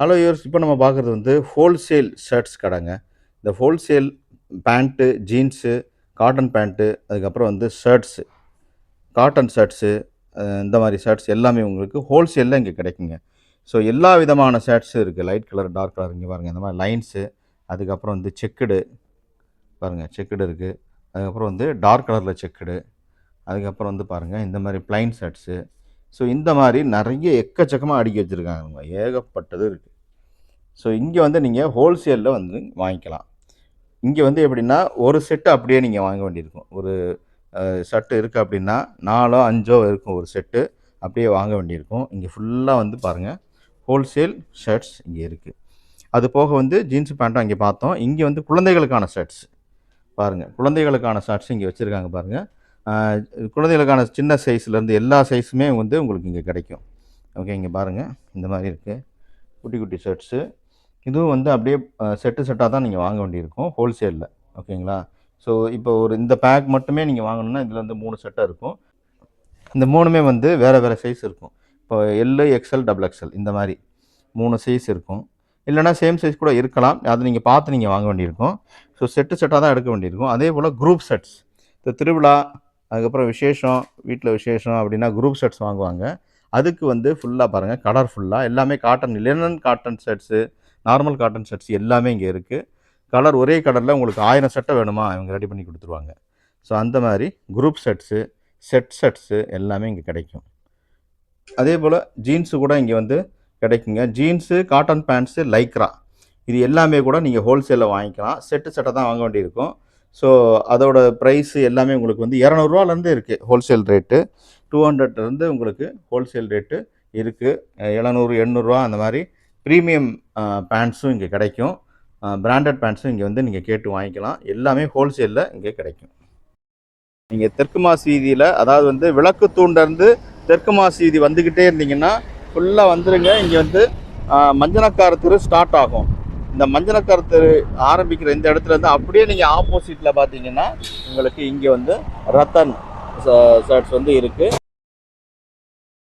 Hello yours இப்போ நம்ம பார்க்குறது வந்து ஹோல்சேல் ஷர்ட்ஸ் கடைங்க. இந்த wholesale pant jeans cotton pant அதுக்கப்புறம் வந்து ஷர்ட்ஸு காட்டன் ஷர்ட்ஸு இந்த மாதிரி ஷர்ட்ஸ் எல்லாமே உங்களுக்கு ஹோல்சேலில் இங்கே கிடைக்குங்க. ஸோ எல்லா விதமான ஷர்ட்ஸும் இருக்குது லைட் கலர் டார்க் கலர் இங்கே பாருங்கள் இந்த மாதிரி லைன்ஸு அதுக்கப்புறம் வந்து செக்குடு பாருங்கள் செக்குடு இருக்குது அதுக்கப்புறம் வந்து டார்க் கலரில் செக்குடு அதுக்கப்புறம் வந்து பாருங்கள் இந்த மாதிரி ப்ளைன் ஷர்ட்ஸு ஸோ இந்த மாதிரி நிறைய எக்கச்சக்கமாக அடுக்கி வச்சுருக்காங்க ஏகப்பட்டது இருக்குது ஸோ இங்கே வந்து நீங்கள் ஹோல்சேலில் வந்து வாங்கிக்கலாம். இங்கே வந்து எப்படின்னா ஒரு செட்டு அப்படியே நீங்கள் வாங்க வேண்டியிருக்கும். ஒரு ஷர்ட்டு இருக்குது அப்படின்னா நாலோ அஞ்சோ இருக்கும் ஒரு செட்டு அப்படியே வாங்க வேண்டியிருக்கும். இங்கே ஃபுல்லாக வந்து பாருங்கள் ஹோல்சேல் ஷர்ட்ஸ் இங்கே இருக்குது அது போக வந்து ஜீன்ஸ் பேண்ட்டும் அங்கே பார்த்தோம். இங்கே வந்து குழந்தைகளுக்கான ஷர்ட்ஸ் பாருங்கள் குழந்தைகளுக்கான ஷர்ட்ஸ் இங்கே வச்சுருக்காங்க பாருங்கள் குழந்தைகளுக்கான சின்ன சைஸ்லேருந்து எல்லா சைஸுமே வந்து உங்களுக்கு இங்கே கிடைக்கும். ஓகே இங்கே பாருங்கள் இந்த மாதிரி இருக்குது குட்டி குட்டி ஷர்ட்ஸு இதுவும் வந்து அப்படியே செட்டு செட்டாக தான் நீங்கள் வாங்க வேண்டியிருக்கும் ஹோல்சேலில் ஓகேங்களா? ஸோ இப்போ ஒரு இந்த பேக் மட்டுமே நீங்கள் வாங்கணும்னா இதில் வந்து மூணு செட்டாக இருக்கும். இந்த மூணுமே வந்து வேறு வேறு சைஸ் இருக்கும். இப்போ எல்லு எக்ஸ்எல் டபுள் எக்ஸ்எல் இந்த மாதிரி மூணு சைஸ் இருக்கும். இல்லைனா சேம் சைஸ் கூட இருக்கலாம். அதை நீங்கள் பார்த்து நீங்கள் வாங்க வேண்டியிருக்கும். ஸோ செட்டு செட்டாக தான் எடுக்க வேண்டியிருக்கும். அதே போல் குரூப் செட்ஸ் இந்த திருவிழா அதுக்கப்புறம் விசேஷம் வீட்டில் விசேஷம் அப்படின்னா குரூப் செட்ஸ் வாங்குவாங்க. அதுக்கு வந்து ஃபுல்லாக பாருங்கள் கலர் ஃபுல்லாக எல்லாமே cotton linen cotton sets normal cotton sets எல்லாமே இங்கே இருக்குது கலர் ஒரே கலரில் உங்களுக்கு ஆயிரம் சட்டை வேணுமா இவங்க ரெடி பண்ணி கொடுத்துருவாங்க. ஸோ அந்த மாதிரி குரூப் செட்ஸு செட் செட்ஸு எல்லாமே இங்கே கிடைக்கும். அதே போல் ஜீன்ஸு கூட இங்கே வந்து கிடைக்குங்க. ஜீன்ஸு காட்டன் பேண்ட்ஸு லைக்ரா இது எல்லாமே கூட நீங்கள் ஹோல்சேலில் வாங்கிக்கலாம். செட்டு செட்டை தான் வாங்க வேண்டியிருக்கும். ஸோ அதோட ப்ரைஸு எல்லாமே உங்களுக்கு வந்து இரநூறுவாலேருந்து இருக்குது ஹோல்சேல் ரேட்டு டூ ஹண்ட்ரட்லேருந்து உங்களுக்கு ஹோல்சேல் ரேட்டு இருக்குது எழுநூறு எண்ணூறுரூவா அந்த மாதிரி ப்ரீமியம் பேண்ட்ஸும் இங்கே கிடைக்கும். பிராண்டட் பேண்ட்ஸும் இங்கே வந்து நீங்கள் கேட்டு வாங்கிக்கலாம். எல்லாமே ஹோல்சேலில் இங்கே கிடைக்கும். நீங்கள் தெற்கு மாசி வீதியில் அதாவது வந்து விளக்கு தூண்டர்ந்து தெற்கு மாசி வீதி வந்துக்கிட்டே இருந்தீங்கன்னா ஃபுல்லாக வந்துடுங்க இங்கே வந்து மஞ்சனக்கார தெரு ஸ்டார்ட் ஆகும். இந்த மஞ்சனக்கார தெரு ஆரம்பிக்கிற இந்த இடத்துல இருந்து அப்படியே நீங்கள் ஆப்போசிட்டில் பார்த்தீங்கன்னா உங்களுக்கு இங்கே வந்து ரத்தன் ஷர்ட்ஸ் வந்து இருக்குது